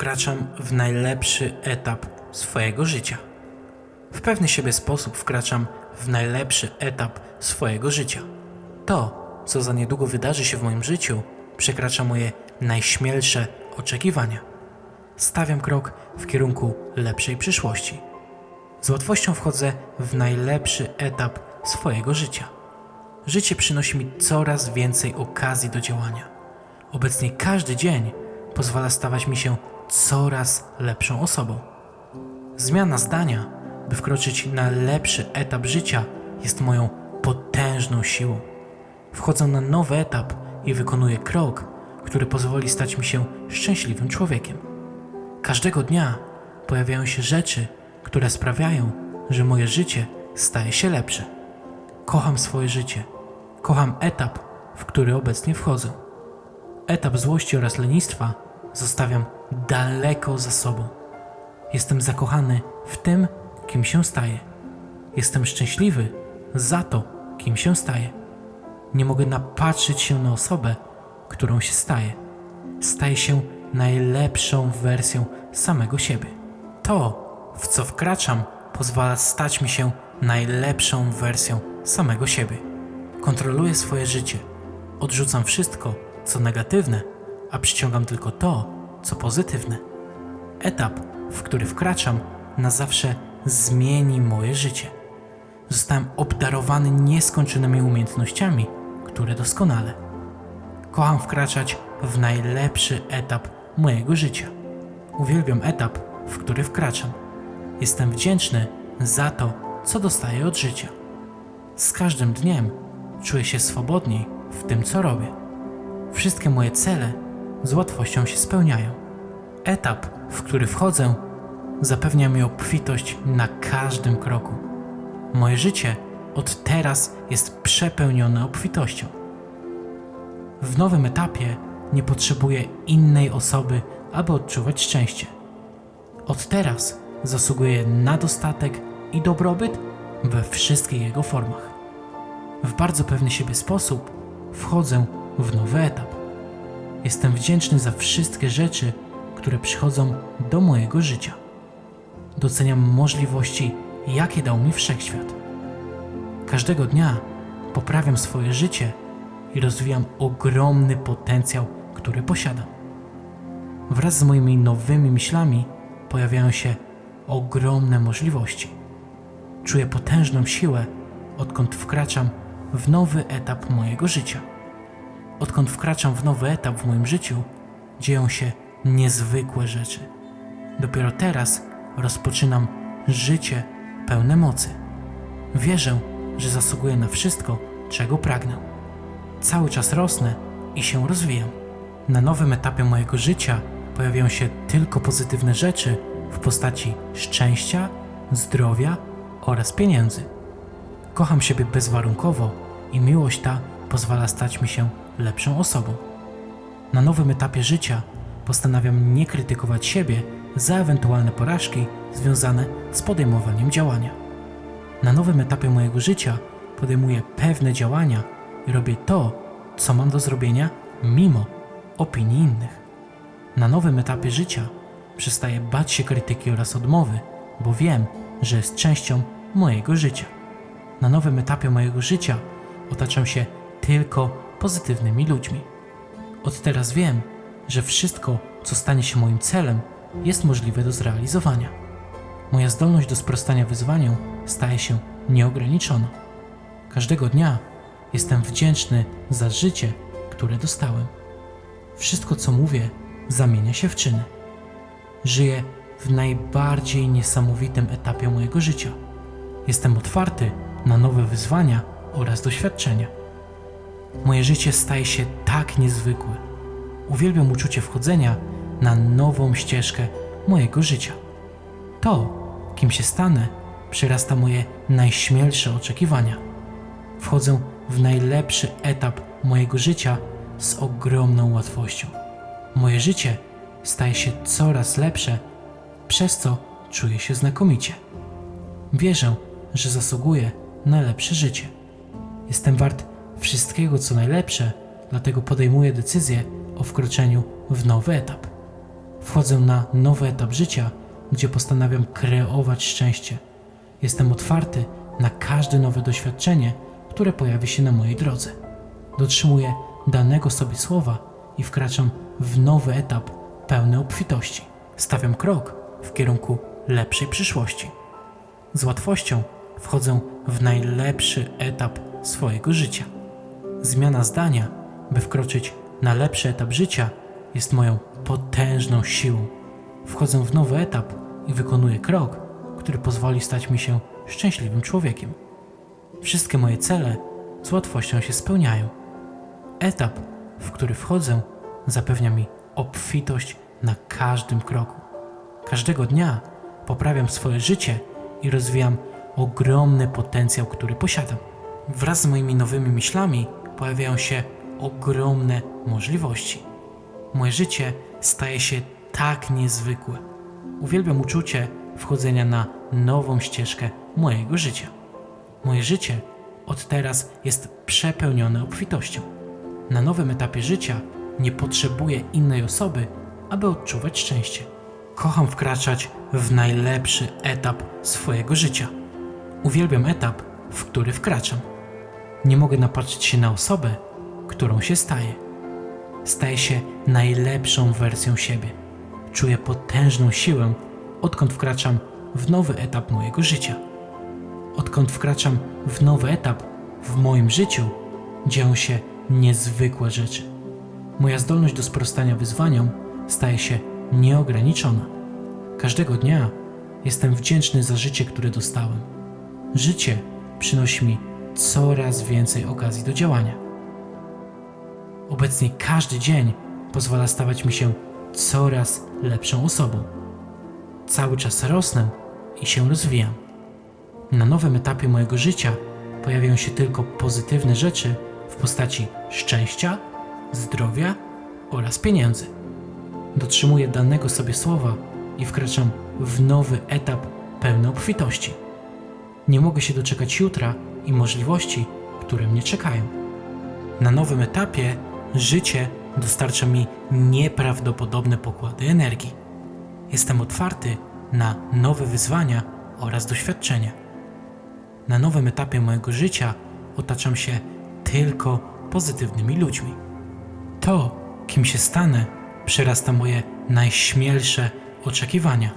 Wkraczam w najlepszy etap swojego życia. W pewny siebie sposób wkraczam w najlepszy etap swojego życia. To, co za niedługo wydarzy się w moim życiu, przekracza moje najśmielsze oczekiwania. Stawiam krok w kierunku lepszej przyszłości. Z łatwością wchodzę w najlepszy etap swojego życia. Życie przynosi mi coraz więcej okazji do działania. Obecnie każdy dzień pozwala stawać mi się coraz lepszą osobą. Zmiana zdania, by wkroczyć na lepszy etap życia, jest moją potężną siłą. Wchodzę na nowy etap i wykonuję krok, który pozwoli stać mi się szczęśliwym człowiekiem. Każdego dnia pojawiają się rzeczy, które sprawiają, że moje życie staje się lepsze. Kocham swoje życie. Kocham etap, w który obecnie wchodzę. Etap złości oraz lenistwa zostawiam daleko za sobą. Jestem zakochany w tym, kim się staję. Jestem szczęśliwy za to, kim się staję. Nie mogę napatrzeć się na osobę, którą się staję. Staję się najlepszą wersją samego siebie. To, w co wkraczam, pozwala stać mi się najlepszą wersją samego siebie. Kontroluję swoje życie. Odrzucam wszystko, co negatywne, a przyciągam tylko to, co pozytywne. Etap, w który wkraczam, na zawsze zmieni moje życie. Zostałem obdarowany nieskończonymi umiejętnościami, które doskonale. Kocham wkraczać w najlepszy etap mojego życia. Uwielbiam etap, w który wkraczam. Jestem wdzięczny za to, co dostaję od życia. Z każdym dniem czuję się swobodniej w tym, co robię. Wszystkie moje cele z łatwością się spełniają. Etap, w który wchodzę, zapewnia mi obfitość na każdym kroku. Moje życie od teraz jest przepełnione obfitością. W nowym etapie nie potrzebuję innej osoby, aby odczuwać szczęście. Od teraz zasługuję na dostatek i dobrobyt we wszystkich jego formach. W bardzo pewny siebie sposób wchodzę w nowy etap. Jestem wdzięczny za wszystkie rzeczy, które przychodzą do mojego życia. Doceniam możliwości, jakie dał mi wszechświat. Każdego dnia poprawiam swoje życie i rozwijam ogromny potencjał, który posiadam. Wraz z moimi nowymi myślami pojawiają się ogromne możliwości. Czuję potężną siłę, odkąd wkraczam w nowy etap mojego życia. Odkąd wkraczam w nowy etap w moim życiu, dzieją się niezwykłe rzeczy. Dopiero teraz rozpoczynam życie pełne mocy. Wierzę, że zasługuję na wszystko, czego pragnę. Cały czas rosnę i się rozwijam. Na nowym etapie mojego życia pojawiają się tylko pozytywne rzeczy w postaci szczęścia, zdrowia oraz pieniędzy. Kocham siebie bezwarunkowo i miłość ta pozwala stać mi się lepszą osobą. Na nowym etapie życia postanawiam nie krytykować siebie za ewentualne porażki związane z podejmowaniem działania. Na nowym etapie mojego życia podejmuję pewne działania i robię to, co mam do zrobienia, mimo opinii innych. Na nowym etapie życia przestaję bać się krytyki oraz odmowy, bo wiem, że jest częścią mojego życia. Na nowym etapie mojego życia otaczam się tylko pozytywnymi ludźmi. Od teraz wiem, że wszystko, co stanie się moim celem, jest możliwe do zrealizowania. Moja zdolność do sprostania wyzwaniom staje się nieograniczona. Każdego dnia jestem wdzięczny za życie, które dostałem. Wszystko, co mówię, zamienia się w czyny. Żyję w najbardziej niesamowitym etapie mojego życia. Jestem otwarty na nowe wyzwania oraz doświadczenia. Moje życie staje się tak niezwykłe. Uwielbiam uczucie wchodzenia na nową ścieżkę mojego życia. To, kim się stanę, przerasta moje najśmielsze oczekiwania. Wchodzę w najlepszy etap mojego życia z ogromną łatwością. Moje życie staje się coraz lepsze, przez co czuję się znakomicie. Wierzę, że zasługuję na lepsze życie. Jestem wart wszystkiego, co najlepsze, dlatego podejmuję decyzję o wkroczeniu w nowy etap. Wchodzę na nowy etap życia, gdzie postanawiam kreować szczęście. Jestem otwarty na każde nowe doświadczenie, które pojawi się na mojej drodze. Dotrzymuję danego sobie słowa i wkraczam w nowy etap pełny obfitości. Stawiam krok w kierunku lepszej przyszłości. Z łatwością wchodzę w najlepszy etap swojego życia. Zmiana zdania, by wkroczyć na lepszy etap życia, jest moją potężną siłą. Wchodzę w nowy etap i wykonuję krok, który pozwoli stać mi się szczęśliwym człowiekiem. Wszystkie moje cele z łatwością się spełniają. Etap, w który wchodzę, zapewnia mi obfitość na każdym kroku. Każdego dnia poprawiam swoje życie i rozwijam ogromny potencjał, który posiadam. Wraz z moimi nowymi myślami pojawiają się ogromne możliwości. Moje życie staje się tak niezwykłe. Uwielbiam uczucie wchodzenia na nową ścieżkę mojego życia. Moje życie od teraz jest przepełnione obfitością. Na nowym etapie życia nie potrzebuję innej osoby, aby odczuwać szczęście. Kocham wkraczać w najlepszy etap swojego życia. Uwielbiam etap, w który wkraczam. Nie mogę napatrzeć się na osobę, którą się staję. Staję się najlepszą wersją siebie. Czuję potężną siłę, odkąd wkraczam w nowy etap mojego życia. Odkąd wkraczam w nowy etap w moim życiu, dzieją się niezwykłe rzeczy. Moja zdolność do sprostania wyzwaniom staje się nieograniczona. Każdego dnia jestem wdzięczny za życie, które dostałem. Życie przynosi mi coraz więcej okazji do działania. Obecnie każdy dzień pozwala stawać mi się coraz lepszą osobą. Cały czas rosnę i się rozwijam. Na nowym etapie mojego życia pojawiają się tylko pozytywne rzeczy w postaci szczęścia, zdrowia oraz pieniędzy. Dotrzymuję danego sobie słowa i wkraczam w nowy etap pełny obfitości. Nie mogę się doczekać jutra i możliwości, które mnie czekają. Na nowym etapie życie dostarcza mi nieprawdopodobne pokłady energii. Jestem otwarty na nowe wyzwania oraz doświadczenia. Na nowym etapie mojego życia otaczam się tylko pozytywnymi ludźmi. To, kim się stanę, przerasta moje najśmielsze oczekiwania.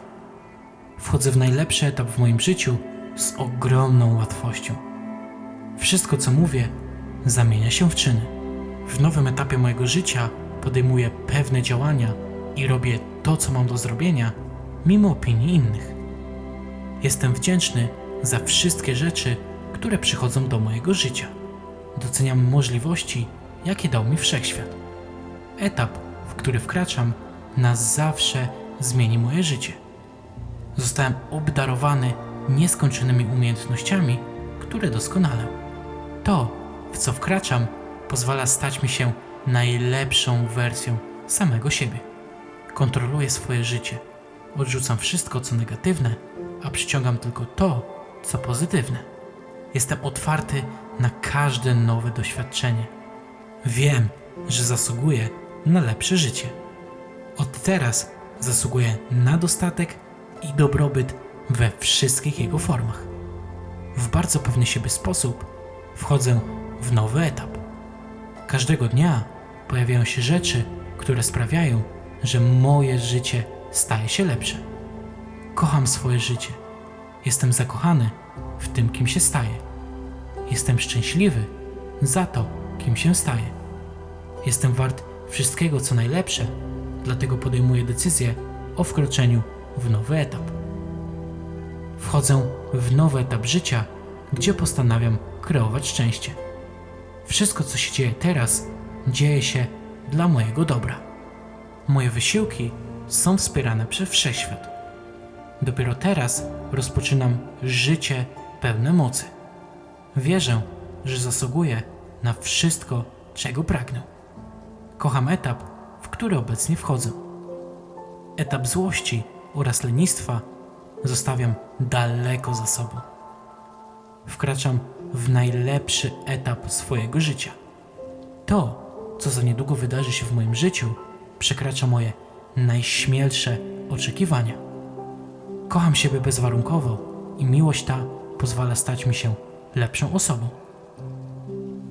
Wchodzę w najlepszy etap w moim życiu z ogromną łatwością. Wszystko, co mówię, zamienia się w czyny. W nowym etapie mojego życia podejmuję pewne działania i robię to, co mam do zrobienia, mimo opinii innych. Jestem wdzięczny za wszystkie rzeczy, które przychodzą do mojego życia. Doceniam możliwości, jakie dał mi wszechświat. Etap, w który wkraczam, na zawsze zmieni moje życie. Zostałem obdarowany nieskończonymi umiejętnościami, które doskonalę. To, w co wkraczam, pozwala stać mi się najlepszą wersją samego siebie. Kontroluję swoje życie. Odrzucam wszystko, co negatywne, a przyciągam tylko to, co pozytywne. Jestem otwarty na każde nowe doświadczenie. Wiem, że zasługuję na lepsze życie. Od teraz zasługuję na dostatek i dobrobyt we wszystkich jego formach. W bardzo pewny siebie sposób wchodzę w nowy etap. Każdego dnia pojawiają się rzeczy, które sprawiają, że moje życie staje się lepsze. Kocham swoje życie. Jestem zakochany w tym, kim się staję. Jestem szczęśliwy za to, kim się staję. Jestem wart wszystkiego, co najlepsze, dlatego podejmuję decyzję o wkroczeniu w nowy etap. Wchodzę w nowy etap życia, gdzie postanawiam kreować szczęście. Wszystko, co się dzieje teraz, dzieje się dla mojego dobra. Moje wysiłki są wspierane przez wszechświat. Dopiero teraz rozpoczynam życie pełne mocy. Wierzę, że zasługuję na wszystko, czego pragnę. Kocham etap, w który obecnie wchodzę. Etap złości oraz lenistwa zostawiam daleko za sobą. Wkraczam w najlepszy etap swojego życia. To, co za niedługo wydarzy się w moim życiu, przekracza moje najśmielsze oczekiwania. Kocham siebie bezwarunkowo i miłość ta pozwala stać mi się lepszą osobą.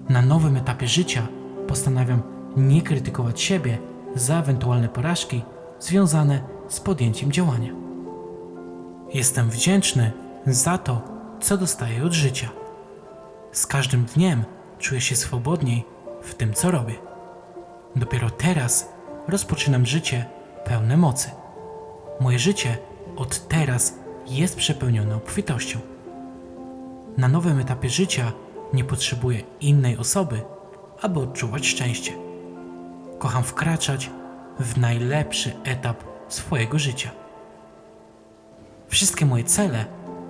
Na nowym etapie życia postanawiam nie krytykować siebie za ewentualne porażki związane z podjęciem działania. Jestem wdzięczny za to, co dostaję od życia. Z każdym dniem czuję się swobodniej w tym, co robię. Dopiero teraz rozpoczynam życie pełne mocy. Moje życie od teraz jest przepełnione obfitością. Na nowym etapie życia nie potrzebuję innej osoby, aby odczuwać szczęście. Kocham wkraczać w najlepszy etap swojego życia. Wszystkie moje cele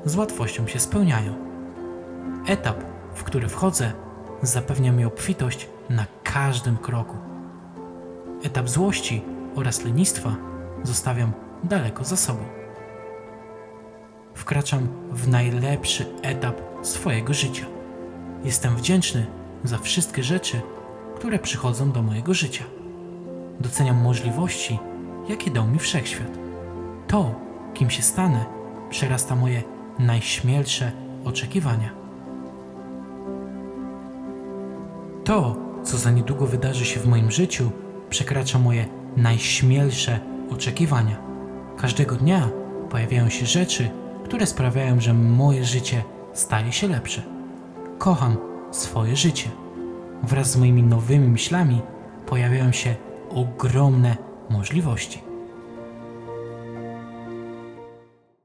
z łatwością się spełniają. Etap, w który wchodzę, zapewnia mi obfitość na każdym kroku. Etap złości oraz lenistwa zostawiam daleko za sobą. Wkraczam w najlepszy etap swojego życia. Jestem wdzięczny za wszystkie rzeczy, które przychodzą do mojego życia. Doceniam możliwości, jakie dał mi wszechświat. To, kim się stanę, przerasta moje najśmielsze oczekiwania. To, co za niedługo wydarzy się w moim życiu, przekracza moje najśmielsze oczekiwania. Każdego dnia pojawiają się rzeczy, które sprawiają, że moje życie staje się lepsze. Kocham swoje życie. Wraz z moimi nowymi myślami pojawiają się ogromne możliwości.